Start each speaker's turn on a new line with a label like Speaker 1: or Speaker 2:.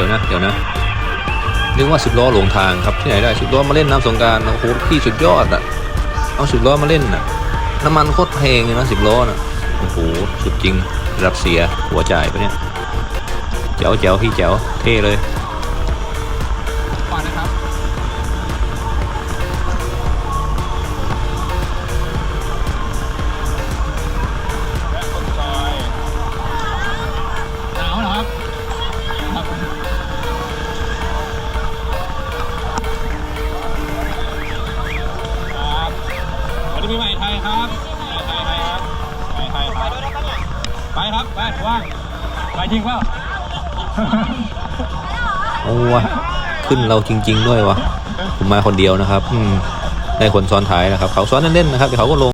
Speaker 1: ี๋ยวนะ เดี๋ยวนะนึกว่าสิบล้อหลงทางครับที่ไหนได้สิบล้อมาเล่นน้ำสงกรารโอ้โหพี่สุดยอดอะเอาสิบล้อมาเล่นน่ะน้ำมันโคตรแพงเลยนะสิบล้อน่ะโอ้โหสุดจริงรับเสียหัวจ่ายปะเนี่ยเจ๋วเจ๋วพี่เจ๋วเท่เลย
Speaker 2: ปีใหม่ไทยครับปีใหม่ไทยครับปีใหม่ยครับไปครับไปว่างไปจริงเปล่า
Speaker 1: โอ้วะขึ้นเราจริง ๆ ด้วยวะผมมาคนเดียวนะครับ อืมได้คนซ้อนท้ายนะครับ เขาซ้อนเล่นๆนะครับเดี๋ยวเขาก็ลง